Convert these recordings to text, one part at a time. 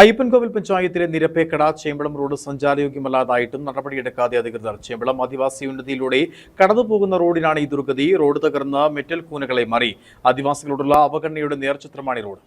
അയ്യപ്പൻകോവിൽ പഞ്ചായത്തിലെ നിരപ്പേക്കട ചേമ്പളം റോഡ് സഞ്ചാരയോഗ്യമല്ലാതായിട്ടും നടപടിയെടുക്കാതെ അധികൃതർ ചേമ്പളം ആദിവാസി ഉന്നതിയിലൂടെ കടന്നുപോകുന്ന റോഡിനാണ് ഈ ദുർഗതി. റോഡ് തകർന്ന മെറ്റൽ കൂനകളെ മാറി. ആദിവാസികളോടുള്ള അവഗണനയുടെ നേർചിത്രമാണ് റോഡ്.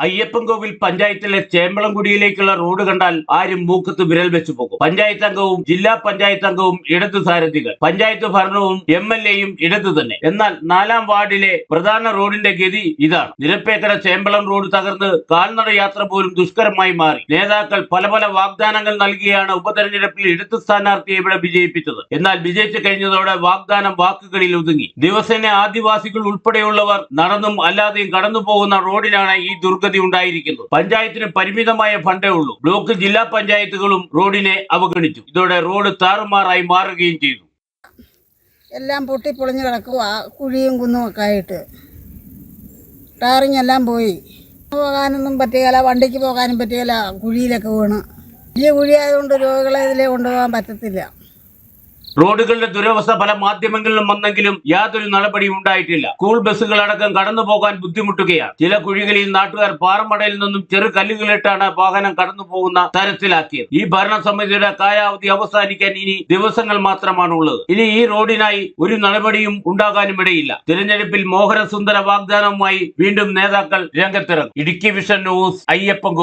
അയ്യപ്പൻകോവിൽ പഞ്ചായത്തിലെ ചേമ്പളംകുടിയിലേക്കുള്ള റോഡ് കണ്ടാൽ ആരും മൂക്കത്ത് വിരൽ വെച്ചു പോകും. പഞ്ചായത്ത് അംഗവും ജില്ലാ പഞ്ചായത്ത് അംഗവും ഇടതു സാരഥികൾ. പഞ്ചായത്ത് ഭരണവും എം എൽ എയും ഇടതു തന്നെ. എന്നാൽ നാലാം വാർഡിലെ പ്രധാന റോഡിന്റെ ഗതി ഇതാണ്. നിരപ്പേക്കര ചേമ്പളം റോഡ് തകർന്ന് കാൽനട യാത്ര പോലും ദുഷ്കരമായി മാറി. നേതാക്കൾ പല പല വാഗ്ദാനങ്ങൾ നൽകിയാണ് ഉപതെരഞ്ഞെടുപ്പിൽ ഇടതു സ്ഥാനാർത്ഥിയെ ഇവിടെ വിജയിപ്പിച്ചത്. എന്നാൽ വിജയിച്ചു കഴിഞ്ഞതോടെ വാഗ്ദാനം വാക്കുകളിൽ ഒതുങ്ങി. ദിവസേന ആദിവാസികൾ ഉൾപ്പെടെയുള്ളവർ നടന്നും അല്ലാതെയും കടന്നു പോകുന്ന റോഡിലാണ് ഈ ദുർഗതി ഉണ്ടായിരിക്കുന്നു. പഞ്ചായത്തിന് പരിമിതമായ ഫണ്ടേ ഉള്ളൂ. ബ്ലോക്ക് ജില്ലാ പഞ്ചായത്തുകളും റോഡിനെ അവഗണിച്ചു. ഇതോടെ റോഡ് താറുമാറായി മാറുകയും ചെയ്തു. എല്ലാം പൊട്ടിപ്പൊളിഞ്ഞ് കിടക്കുക കുഴിയും കുന്നും ഒക്കെ ആയിട്ട്. ടാറിങ് എല്ലാം പോയി. പോകാനൊന്നും പറ്റുകയില്ല. വണ്ടിക്ക് പോകാനും പറ്റുകയില്ല. കുഴിയിലൊക്കെ വീണ്. വലിയ കുഴിയായതുകൊണ്ട് രോഗികളെ ഇതിലേ കൊണ്ടുപോകാൻ പറ്റത്തില്ല. റോഡുകളുടെ ദുരവസ്ഥ പല മാധ്യമങ്ങളിലും വന്നെങ്കിലും യാതൊരു നടപടിയും ഉണ്ടായിട്ടില്ല. സ്കൂൾ ബസ്സുകളടക്കം കടന്നു പോകാൻ ബുദ്ധിമുട്ടുകയാണ്. ചില കുഴികളിൽ നാട്ടുകാർ പാറമടയിൽ നിന്നും ചെറു കല്ലുകളിട്ടാണ് വാഹനം കടന്നു പോകുന്ന തരത്തിലാക്കിയത്. ഈ ഭരണസമിതിയുടെ കാലാവധി അവസാനിക്കാൻ ഇനി ദിവസങ്ങൾ മാത്രമാണ് ഉള്ളത് ഇനി ഈ റോഡിനായി ഒരു നടപടിയും ഉണ്ടാകാനും ഇടയില്ല. തിരഞ്ഞെടുപ്പിൽ മോഹനസുന്ദര വാഗ്ദാനവുമായി വീണ്ടും നേതാക്കൾ രംഗത്തിറങ്ങും. Idukki vision news Ayyappan